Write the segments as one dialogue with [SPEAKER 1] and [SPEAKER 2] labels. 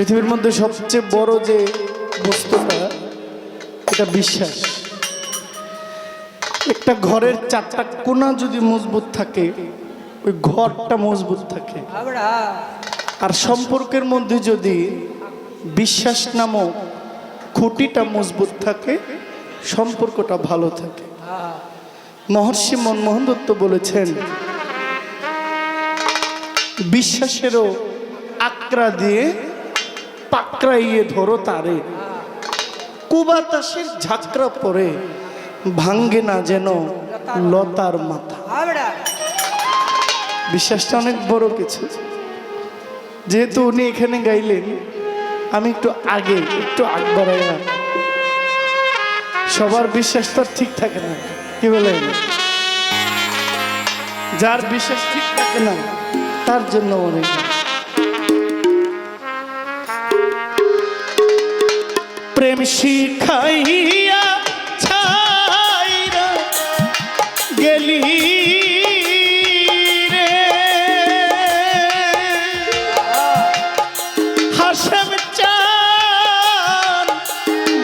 [SPEAKER 1] পৃথিবীর মধ্যে সবচেয়ে বড় যে বস্তুটা, এটা বিশ্বাস। একটা ঘরের চারটা কোনা যদি মজবুত থাকে, ওই ঘরটা মজবুত থাকে। আর সম্পর্কের মধ্যে যদি বিশ্বাস নামক খুঁটিটা মজবুত থাকে, সম্পর্কটা ভালো থাকে। মহর্ষি মনমোহন দত্ত বলেছেন, বিশ্বাসেরও আকরা দিয়ে পাকড়াইয়ে ধরো তারে। কুবাতাসের ঝাঁকড়া পরে ভাঙ্গে না যেন লতার মাথা। বিশ্বাসটা অনেক বড় কিছু। যেহেতু উনি এখানে গাইলেন আমি একটু আগে একটু আগ বাড়াইয়া সবার বিশ্বাস তো ঠিক থাকে না কি বলে যার বিশ্বাস ঠিক থাকে না তার জন্য অনেক। প্রেম শিখাইয়া ছাইরা গেলি রে। হাসেম চান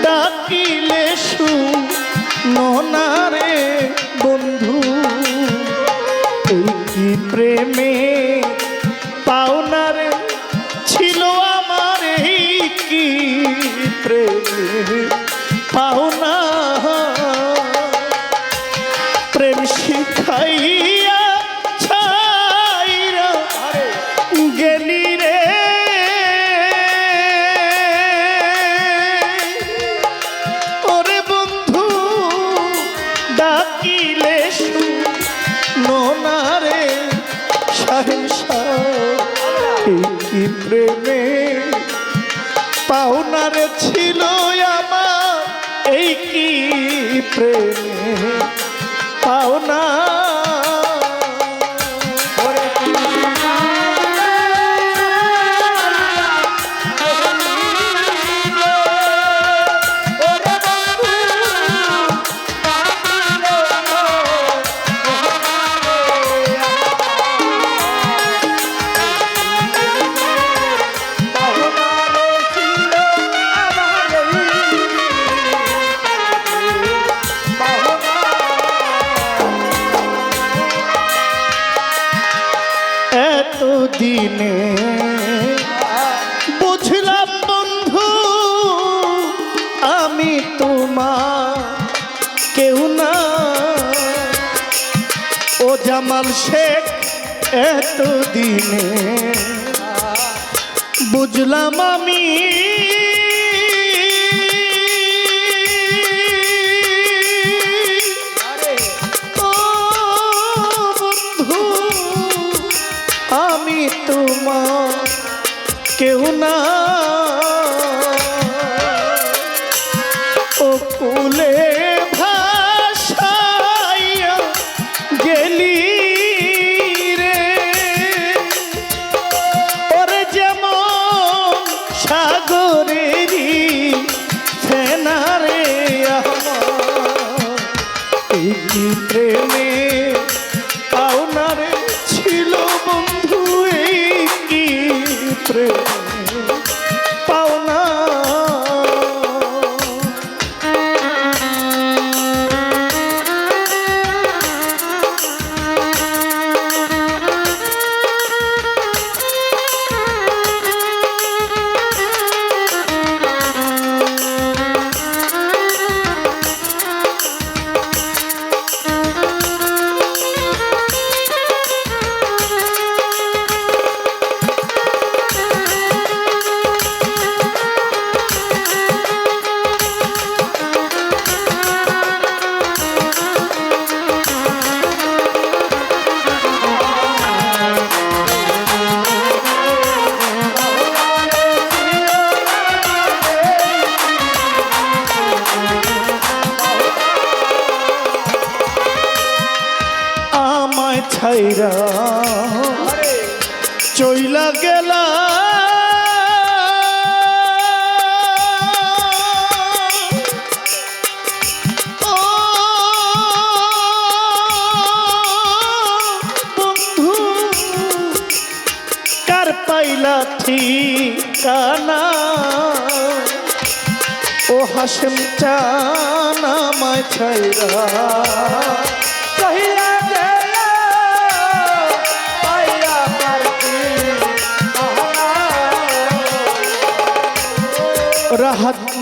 [SPEAKER 1] ডাকিলে শু ননারে জামাল শেখ এত দিনে বুঝলাম আমি। আমি কেউ না। ছাইরা চইলা গেলা। পাইলা ঠিক কানা ও হাসেম চানা মায় ছাইরা।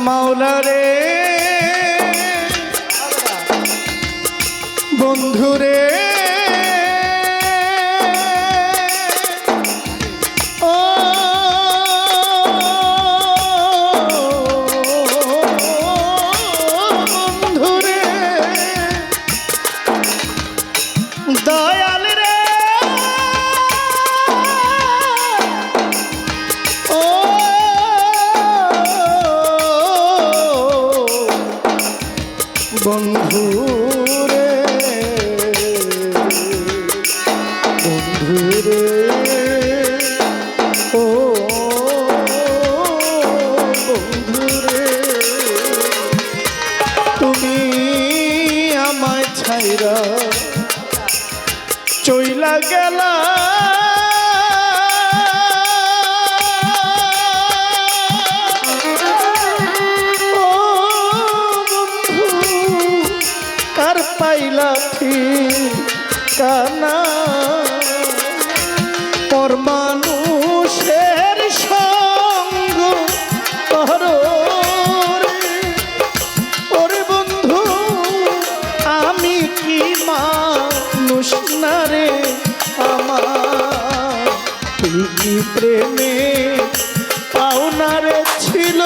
[SPEAKER 1] মাওলা রে। বন্ধুরে ও বন্ধু রে। বন্ধু রে। ও বন্ধু রে। তুমি আমায় ছাইরা চইলা গেলা। কানা পর মানুষের সঙ্গ ওরে বন্ধু, আমি কি মানুষ না রে আমার? তুই প্রেমে পাওনারে ছিল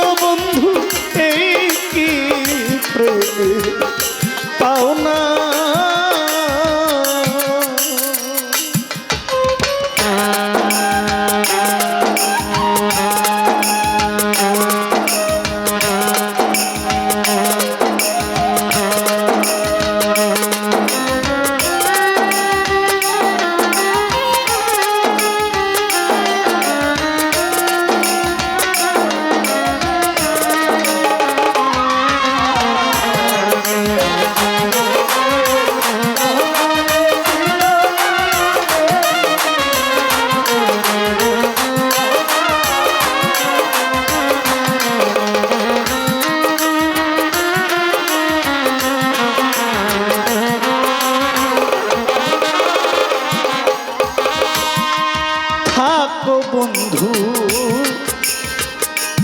[SPEAKER 1] থাকো বন্ধু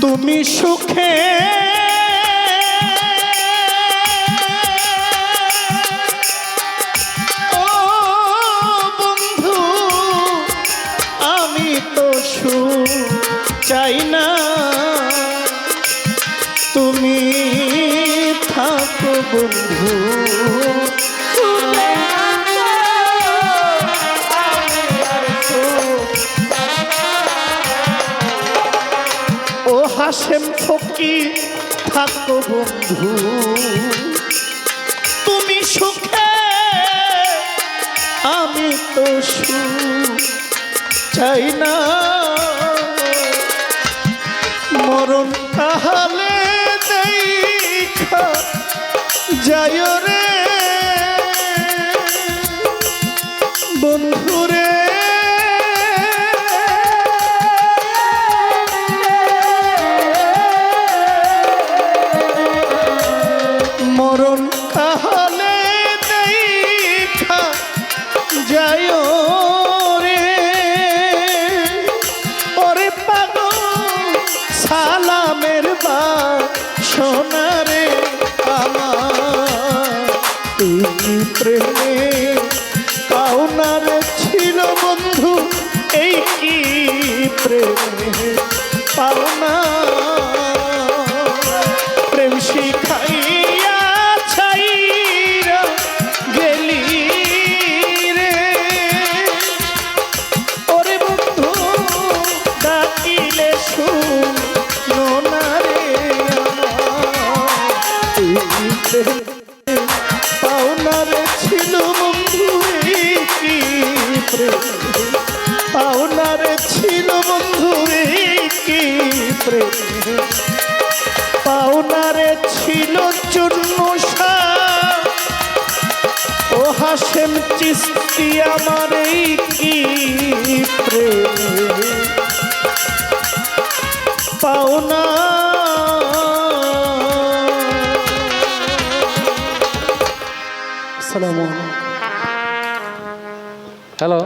[SPEAKER 1] তুমি সুখে ও আমি তো সুখ চাই না। তুমি থাকো বন্ধু ও হাসেম ফকি থাকো বন্ধু। তুমি সুখে, আমি তো সুখ চাই না। মরণ তাহলে যায় রে বন্ধুরে পাগল সালামের বা সোনারে ছিল বন্ধু কি প্রেম। পাওনার ছিল বন্ধু কি প্রেম। পাওনারে ছিল চূর্ণ ও হাসেম চিস্তি আমার কি প্রেম। পাওনা আসসালামু আলাইকুম।
[SPEAKER 2] হ্যালো